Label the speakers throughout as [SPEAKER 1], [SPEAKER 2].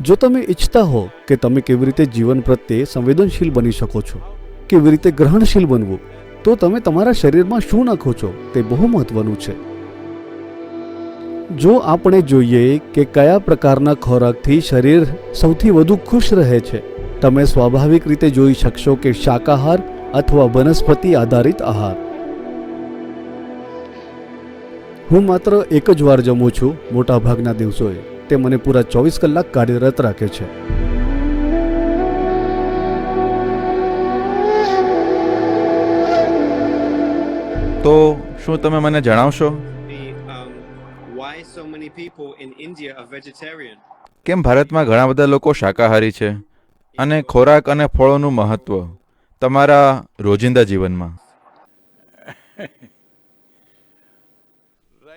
[SPEAKER 1] જો તમે ઈચ્છતા હો કે તમે કેવી રીતે જીવન પ્રત્યે સંવેદનશીલ બની શકો છો, કેવી રીતે ગ્રહણશીલ બનવું, તો તમે તમારા શરીરમાં શું નાખો છો તે બહુ મહત્વનું છે. જો આપણે જોઈએ કે કયા પ્રકારના ખોરાકથી શરીર સૌથી વધુ ખુશ રહે છે, તમે સ્વાભાવિક રીતે જોઈ શકશો કે શાકાહાર અથવા વનસ્પતિ આધારિત આહાર. હું માત્ર એક જ વાર જમું છું, મોટાભાગના દિવસોએ. તે મને પૂરા ચોવીસ કલાક કાર્યરત રાખે છે.
[SPEAKER 2] તો શું તમે મને જણાવશો?
[SPEAKER 3] Um.
[SPEAKER 2] કેમ ભારતમાં ઘણા બધા લોકો શાકાહારી છે? અને ખોરાક અને ફળોનું મહત્વ તમારા રોજિંદા જીવનમાં?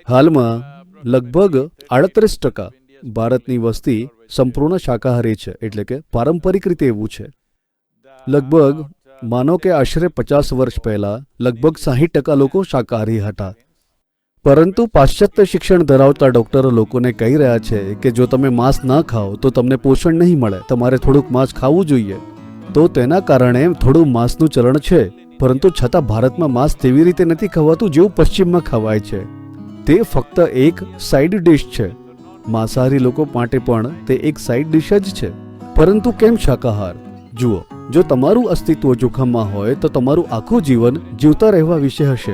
[SPEAKER 1] હાલમાં લગભગ આડત્રીસ ટકા ભારતની વસ્તી સંપૂર્ણ શાકાહારી છે, એટલે કે પારંપરિક રીતે એવું છે. લગભગ, માનો કે આશરે પચાસ વર્ષ પહેલા, લગભગ સાહીઠ ટકા લોકો શાકાહારી હતા. પરંતુ પાશ્ચાત્ય શિક્ષણ ધરાવતા ડોક્ટરો લોકોને કહી રહ્યા છે કે જો તમે માંસ ન ખાઓ, તો તમને પોષણ નહીં મળે, તમારે થોડુંક માંસ ખાવું જોઈએ. તો તેના કારણે થોડું માંસનું ચલણ છે, પરંતુ છતાં ભારતમાં માંસ તેવી રીતે નથી ખવાતું જેવું પશ્ચિમમાં ખવાય છે. તે ફક્ત એક સાઇડ ડિશ છે. માંસાહારી લોકો માટે પણ તે એક સાઇડ ડિશ જ છે. પરંતુ કેમ શાકાહાર? જુઓ, જો તમારું અસ્તિત્વ જોખમમાં હોય તો તમારું આખું જીવન જીવતા રહેવા વિશે હશે.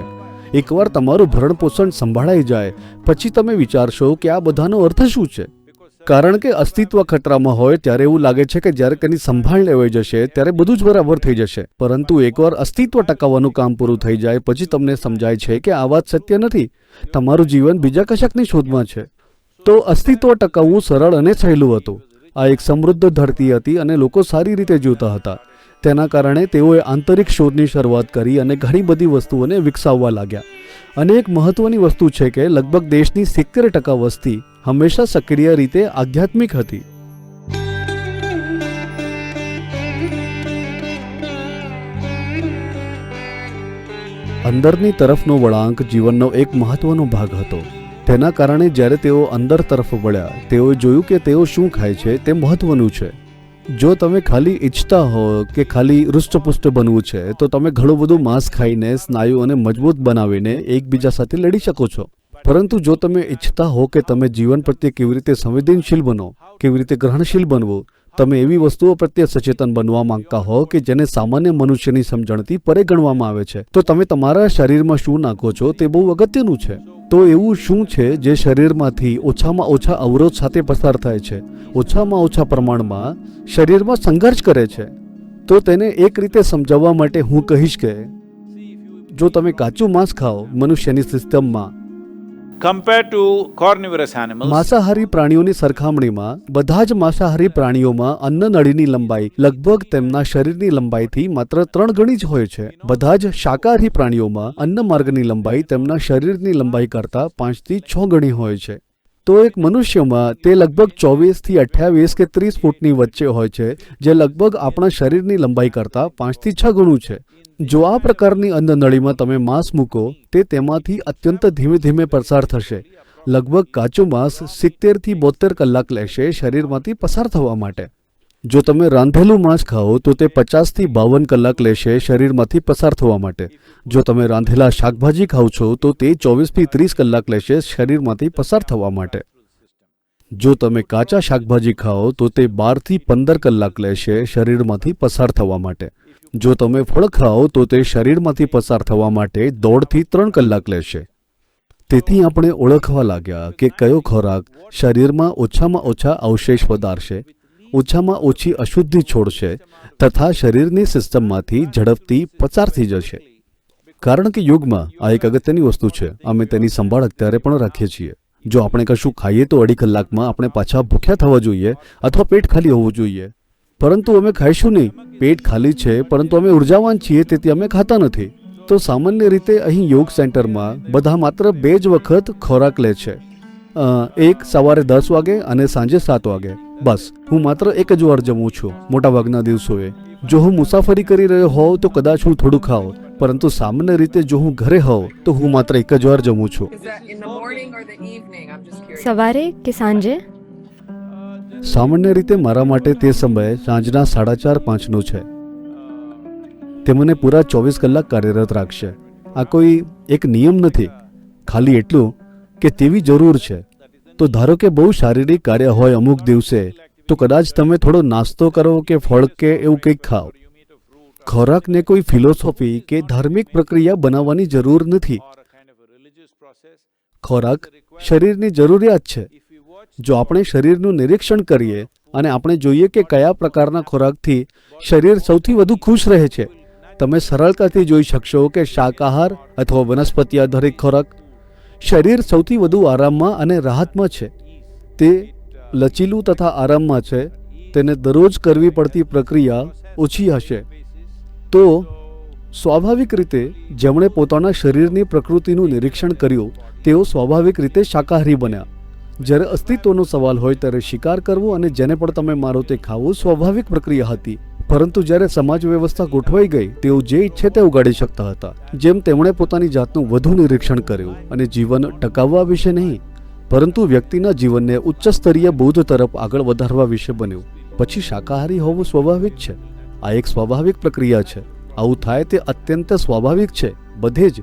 [SPEAKER 1] એકવાર તમારું ભરણ પોષણ સંભાળાઈ જાય, પછી તમે વિચારશો કે આ બધાનો અર્થ શું છે? કારણ કે અસ્તિત્વ ખતરામાં હોય ત્યારે એવું લાગે છે કે જ્યારે તેની સંભાળ લેવાઈ જશે, ત્યારે બધું જ બરાબર થઈ જશે. પરંતુ એકવાર અસ્તિત્વ ટકાવવાનું કામ પૂરું થઈ જાય, પછી તમને સમજાય છે કે આ વાત સત્ય નથી. તમારું જીવન બીજા કશાકની શોધમાં છે. તો અસ્તિત્વ ટકાવવું સરળ અને સહેલું હતું. આ એક સમૃદ્ધ ધરતી હતી અને લોકો સારી રીતે જીવતા હતા. તેના કારણે તેઓએ આંતરિક શોધની શરૂઆત કરી અને ઘણી બધી વસ્તુઓને વિકસાવવા લાગ્યા. અને એક મહત્વની વસ્તુ છે કે લગભગ દેશની સિત્તેર ટકા વસ્તી હંમેશા સક્રિય રીતે આધ્યાત્મિક હતી. અંદરની તરફનો વળાંક જીવનનો એક મહત્વનો ભાગ હતો. તેના કારણે જ્યારે તેઓ અંદર તરફ વળ્યા, તેઓએ જોયું કે તેઓ શું ખાય છે તે મહત્વનું છે. જો તમે ખાલી ઈચ્છતા હો કે ખાલી હૃષ્ટપુષ્ટ બનવું છે, તો તમે ઘણું બધું માંસ ખાઈને સ્નાયુઓને મજબૂત બનાવીને એકબીજા સાથે લડી શકો છો. પરંતુ જો તમે ઈચ્છતા હો કે તમે જીવન પ્રત્યે કેવી રીતે સંવેદનશીલ બનો, કેવી રીતે ગ્રહણશીલ બનવું, તમે એવી વસ્તુઓ પ્રત્યે સચેતન બનવા માંગતા હો કે જેને સામાન્ય મનુષ્યની સમજણથી પરે ગણવામાં આવે છે, તો તમે તમારા શરીરમાં શું નાખો છો તે બહુ અગત્યનું છે. તો એવું શું છે જે શરીરમાંથી ઓછામાં ઓછા અવરોધ સાથે પસાર થાય છે? ઓછામાં ઓછા પ્રમાણમાં શરીરમાં સંઘર્ષ કરે છે? તો તેને એક રીતે સમજાવવા માટે હું કહીશ કે, જો તમે કાચું માંસ ખાઓ, મનુષ્યની સિસ્ટમમાં
[SPEAKER 4] compared ટુ કોર્નિવરસ એનિમલ
[SPEAKER 1] માંસાહારી પ્રાણીઓની સરખામણીમાં બધા જ માંસાહારી પ્રાણીઓમાં અન્નનળીની લંબાઈ લગભગ તેમના શરીરની લંબાઈથી માત્ર ત્રણ ગણી જ હોય છે. બધા જ શાકાહારી પ્રાણીઓમાં અન્ન માર્ગની લંબાઈ તેમના શરીરની લંબાઈ કરતાં પાંચથી છ ગણી હોય છે. તો એક મનુષ્યમાં તે લગભગ ચોવીસથી અઠ્યાવીસ કે ત્રીસ ફૂટની વચ્ચે હોય છે, જે લગભગ આપણા શરીરની લંબાઈ કરતાં પાંચથી છ ગણું છે. જો આ પ્રકારની અન્નનળીમાં તમે માંસ મૂકો, તે તેમાંથી અત્યંત ધીમે ધીમે પસાર થશે. લગભગ કાચું માંસ સિત્તેરથી બોતેર કલાક લેશે શરીરમાંથી પસાર થવા માટે. જો તમે રાંધેલું માંસ ખાઓ, તો તે પચાસથી બાવન કલાક લેશે શરીરમાંથી પસાર થવા માટે. જો તમે રાંધેલા શાકભાજી ખાઓ છો, તો તે ચોવીસથી ત્રીસ કલાક લેશે શરીરમાંથી પસાર થવા માટે. જો તમે કાચા શાકભાજી ખાઓ, તો તે બારથી પંદર કલાક લેશે શરીરમાંથી પસાર થવા માટે. જો તમે ફળ ખાઓ તો તે શરીરમાંથી પસાર થવા માટે દોઢથી ત્રણ કલાક લેશે. તેથી આપણે ઓળખવા લાગ્યા કે કયો ખોરાક શરીરમાં ઓછામાં ઓછા અવશેષ વધારશે ઓછામાં ઓછી અશુદ્ધિ છોડશે તથા શરીરની સિસ્ટમમાંથી ઝડપથી પસાર થઈ જશે. કારણ કે યુગમાં આ એક અગત્યની વસ્તુ છે, અમે તેની સંભાળ અત્યારે પણ રાખીએ છીએ. જો આપણે કશું ખાઈએ તો અઢી કલાકમાં આપણે પાછા ભૂખ્યા થવા જોઈએ અથવા પેટ ખાલી હોવું જોઈએ. પરંતુ અમે ખાઈશું નહીં. પેટ ખાલી છે પરંતુ અમે ઉર્જાવાન છીએ તેથી અમે ખાતા નથી. તો સામાન્ય રીતે અહીં યોગ સેન્ટરમાં બધા માત્ર બે જ વખત ખોરાક લે છે. એક સવારે દસ વાગે અને સાંજે સાત વાગે. બસ હું માત્ર એક જ વાર જમું છું મોટાભાગના દિવસોએ. જો હું મુસાફરી કરી રહ્યો હોઉં તો કદાચ હું થોડું ખાઉં. પરંતુ સામાન્ય રીતે જો હું ઘરે હોઉં તો હું માત્ર એક જ વાર જમું છું.
[SPEAKER 5] સવારે કે સાંજે?
[SPEAKER 1] સામાન્ય રીતે મારા માટે તે સમય સાંજના સાડા ચાર પાંચનો છે. તે મને પૂરા ચોવીસ કલાક કાર્યરત રાખશે. આ કોઈ એક નિયમ નથી. ખાલી એટલું કે તેવી જરૂર છે. તો ધારો કે બહુ શારીરિક કાર્ય હોય અમુક દિવસે, તો કદાચ તમે થોડો નાસ્તો કરો કે ફળ કે એવું કંઈક ખાઓ. ખોરાકને કોઈ ફિલોસોફી કે ધાર્મિક પ્રક્રિયા બનાવવાની જરૂર નથી. ખોરાક શરીરની જરૂરિયાત છે. જો આપણે શરીરનું નિરીક્ષણ કરીએ અને આપણે જોઈએ કે કયા પ્રકારના ખોરાકથી શરીર સૌથી વધુ ખુશ રહે છે, તમે સરળતાથી જોઈ શકશો કે શાકાહાર અથવા વનસ્પતિ આધારિત ખોરાક શરીર સૌથી વધુ આરામમાં અને રાહતમાં છે. તે લચીલું તથા આરામમાં છે, તેને દરરોજ કરવી પડતી પ્રક્રિયા ઓછી હશે. તો સ્વાભાવિક રીતે જેમણે પોતાના શરીરની પ્રકૃતિનું નિરીક્ષણ કર્યું, તેઓ સ્વાભાવિક રીતે શાકાહારી બન્યા. જ્યારે અસ્તિત્વનો સવાલ હોય ત્યારે શિકાર કરવો અને જેને પણ તમે મારો તે ખાવું સ્વાભાવિક પ્રક્રિયા હતી. પરંતુ જ્યારે સમાજ વ્યવસ્થા ગોઠવાઈ ગઈ, તેઓ જે ઈચ્છે તે ઉગાડી શકતા હતા. જેમ તેમણે પોતાની જાતનું વધુ નિરીક્ષણ કર્યું અને જીવન ટકાવવા વિશે નહીં, પરંતુ વ્યક્તિના જીવનને ઉચ્ચ સ્તરીય બોધ તરફ આગળ વધારવા વિશે બન્યું. પછી શાકાહારી હોવું સ્વાભાવિક છે. આ એક સ્વાભાવિક પ્રક્રિયા છે. આવું થાય તે અત્યંત સ્વાભાવિક છે. બધે જ